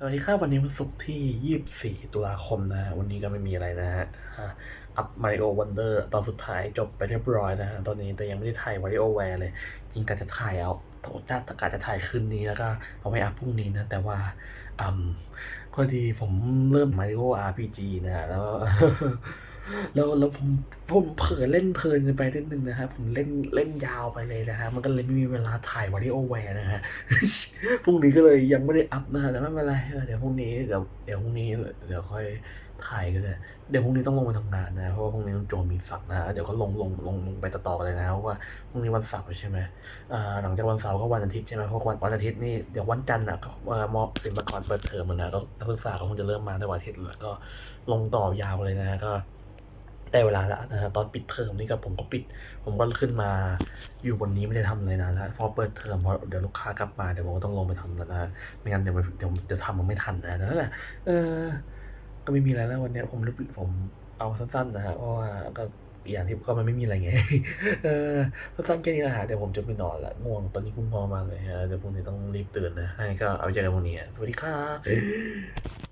สวัสดีครับวันนี้วันศุกร์ที่ 24 ตุลาคมนะฮะวันนี้ก็ไม่มีอะไรนะฮะอัพมาริโอวันเดอร์ตอนสุดท้ายจบไปเรียบร้อยนะฮะตอนนี้แต่ยังไม่ได้ถ่ายมาริโอแวร์เลย จริงกะจะถ่ายเอาโถจ้ากะจะถ่ายคืนนี้แล้วก็เอาไว้อัพพรุ่งนี้นะ แต่ว่าอืมพอดีผมเริ่มมาริโออาร์พีจีนะแล้ว แล้วแล้วผมผมเผลอเล่นเพลินไปนิดนึงนะครับ ผมเล่นเล่นยาวไปเลยนะฮะมันก็เลยไม่มีเวลาถ่ายมาริโอแวร์นะฮะพรุ่งนี้ก็เลยยังไม่ได้อัพนะฮะแต่ไม่เป็นไรเดี๋ยวพรุ่งนี้เดี๋ยวเดี๋ยวพรุ่งนี้เดี๋ยวค่อยถ่ายก็ได้เดี๋ยวพรุ่งนี้ต้องลงไปทำงานนะเพราะว่าพรุ่งนี้ต้องโจมมีสักนะเดี๋ยวก็ลงลงลงลงไปต่อๆเลยนะเพราะว่าพรุ่งนี้วันเสาร์ใช่ไหมอ่าหลังจากวันเสาร์ก็วันอาทิตย์ใช่ไหมเพราะวันวันอาทิตย์นี่เดี๋ยววันจันทร์อะก็อ่อมอบสินกรเปิดเทอมแล้วนะก็นักศึกษาก็คงจะเริ่มมาในวันอาทิตย์แล้วก็ลงต่อยาวเลยนะก็ ได้เวลาแล้วนะฮะตอนปิดเทอมนี่ก็ผมก็ปิด ผมก็ขึ้นมาอยู่บนนี้ไม่ได้ทำอะไรนานแล้วพอเปิดเทอมพอเดี๋ยวลูกค้ากลับมาเดี๋ยวผมก็ต้องลงไปทำแล้วนะไม่งั้นเดี๋ยวเดี๋ยวเดี๋ยวทำมันไม่ทันนะนั่นแหละเออ ก็ไม่มีอะไรแล้ววันนี้ผมผมเอาสั้นๆนะฮะเพราะว่าก็อย่างที่ก็มันไม่มีอะไรไง เออสั้นแค่นี้นะฮะเดี๋ยวผมจะไปนอนละง่วงตอนนี้คุณพ่อมากเลยฮะเดี๋ยวพรุ่งนี้ต้องรีบตื่นนะให้ก็เอาใจกันพรุ่งนี้สวัสดีครับ